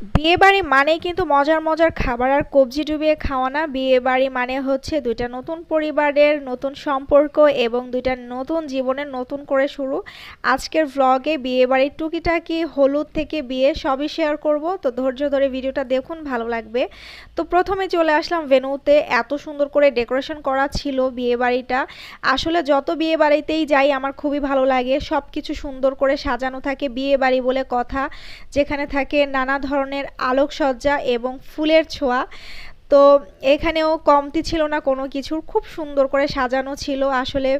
বিয়ে বাড়ি মানেই কিন্তু মজার মজার খাবার আর কবজি ডুবিয়ে খাওয়া না। বিয়ে বাড়ি মানে হচ্ছে দুইটা নতুন পরিবারের নতুন সম্পর্ক এবং দুইটা নতুন জীবনের নতুন করে শুরু। আজকের ভ্লগে বিয়ে বাড়ির টুকিটাকি, হলুদ থেকে বিয়ে সবই শেয়ার করব। তো ধৈর্য ধরে ভিডিওটা দেখুন, ভালো লাগবে। তো প্রথমে চলে আসলাম ভেনুতে এত সুন্দর করে ডেকোরেশন করা ছিল বিয়ে বাড়িটা আসলে যত বিয়ে বাড়িতেই যাই, আমার খুবই ভালো লাগে। সব কিছু সুন্দর করে সাজানো থাকে বিয়ে বাড়ি বলে কথা। যেখানে থাকে নানা ধরনের ধরনের আলোকসজ্জা এবং ফুলের ছোঁয়া তো এখানেও কমতি ছিল না কোনো কিছুর, খুব সুন্দর করে সাজানো ছিল। আসলে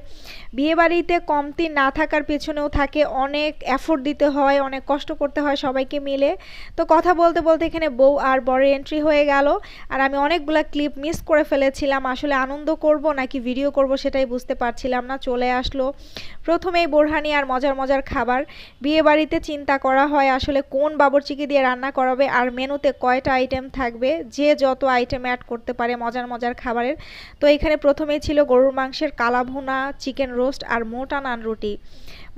বিয়েবাড়িতে কমতি না থাকার পেছনেও থাকে, অনেক এফোর্ট দিতে হয়, অনেক কষ্ট করতে হয় সবাইকে মিলে। তো কথা বলতে বলতে এখানে বউ আর বরের এন্ট্রি হয়ে গেল। আর আমি অনেকগুলো ক্লিপ মিস করে ফেলেছিলাম। আসলে আনন্দ করব নাকি ভিডিও করব সেটাই বুঝতে পারছিলাম না, চলে আসলো। প্রথমেই বোরহানি আর মজার মজার খাবার। বিয়েবাড়িতে চিন্তা করা হয় আসলে কোন বাবরচিকি দিয়ে রান্না করাবে আর মেনুতে কয়টা আইটেম থাকবে, যে যত আইটেম আইটেম অ্যাড করতে পারে মজার মজার খাবারের। তো এখানে প্রথমেই ছিল গরুর মাংসের কালাভুনা, চিকেন রোস্ট আর মোটা নান রুটি।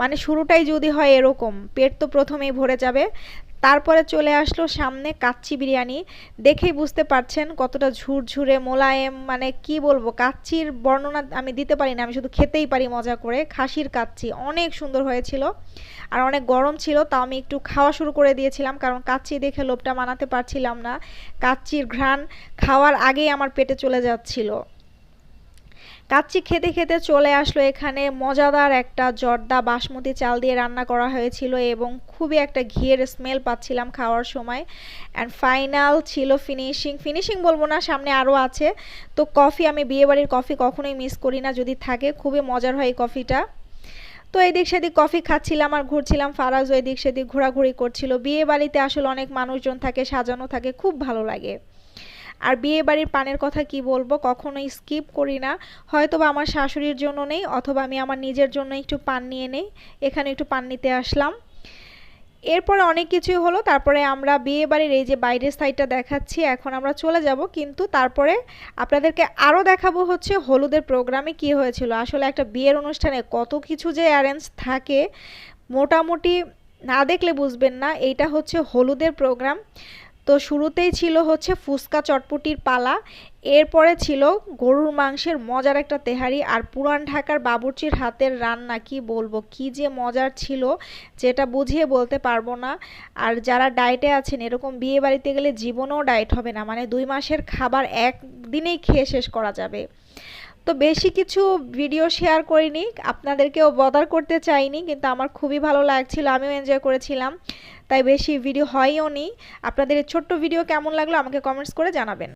মানে শুরুটাই যদি হয় এরকম, পেট তো প্রথমেই ভরে যাবে। তারপরে চলে আসলো সামনে কাচ্চি বিরিয়ানি। দেখেই বুঝতে পারছেন কতটা ঝুরঝুরে, মোলায়েম মানে কি বলব, কাচ্চির বর্ণনা আমি দিতে পারি না, আমি শুধু খেতেই পারি মজা করে। খাসির কাচ্চি অনেক সুন্দর হয়েছিল আর অনেক গরম ছিল, তাও আমি একটু খাওয়া শুরু করে দিয়েছিলাম কারণ কাচ্চি দেখে লোভটা মানাতে পারছিলাম না। কাচ্চির ঘ্রাণ খাওয়ার আগেই আমার পেটে চলে যাচ্ছিল। কাচ্চি খেতে খেতে চলে আসলো এখানে। মজাদার একটা জর্দা বাসমতি চাল দিয়ে রান্না করা হয়েছিল এবং খুবই একটা ঘিয়ের স্মেল পাচ্ছিলাম খাওয়ার সময়। অ্যান্ড ফাইনাল ছিল ফিনিশিং ফিনিশিং বলব না, সামনে আরও আছে। তো কফি আমি বিয়েবাড়ির কফি কখনোই মিস করি না, যদি থাকে, খুবই মজার হয় এই কফিটা তো এদিক সেদিক কফি খাচ্ছিলাম আর ঘুরছিলাম ফারাজ এদিক সেদিক ঘোরাঘুরি করছিল। বিয়ে বাড়িতে আসলে অনেক মানুষজন থাকে, সাজানো থাকে, খুব ভালো লাগে। আর বিয়ে বাড়ির পানের কথা কি বলব? কখনোই স্কিপ করি না। হয়তো বা আমার শাশুড়ির জন্য নেই, অথবা আমি আমার নিজের জন্য একটু পান নিয়ে নেই। এখানে একটু পান নিতে আসলাম। এরপরে অনেক কিছুই হলো। তারপরে আমরা বিয়ে বাড়ির এই যে বাইরের সাইডটা দেখাচ্ছি, এখন আমরা চলে যাব। কিন্তু তারপরে আপনাদেরকে আরও দেখাবো হচ্ছে হলুদের প্রোগ্রামে কি হয়েছিল। আসলে একটা বিয়ের অনুষ্ঠানে কত কিছু যে অ্যারেঞ্জ থাকে, মোটামুটি না দেখলে বুঝবেন না। এইটা হচ্ছে হলুদের প্রোগ্রাম। তো শুরুতেই ছিল হচ্ছে ফুচকা চটপটির পালা, এরপরে ছিল গরুর মাংসের মজার একটা তেহারি আর পুরান ঢাকার বাবুর্চির হাতের রান্না, কি বলব? কি যে মজার ছিল যেটা বুঝিয়ে বলতে পারব না। আর যারা ডায়েটে আছেন, এরকম বিয়ে বাড়িতে গেলে জীবনেও ডায়েট হবে না মানে দুই মাসের খাবার একদিনেই খেয়ে শেষ করা যাবে। তো বেশি কিছু ভিডিও শেয়ার করিনি, আপনাদেরকেও বদার করতে চাইনি, কিন্তু আমার খুবই ভালো লাগছিল, আমিও এনজয় করেছিলাম। তাই বেশি ভিডিও হয়ও নি। আপনাদের ছোট্ট ভিডিও কেমন লাগল আমাকে কমেন্টস করে জানাবেন।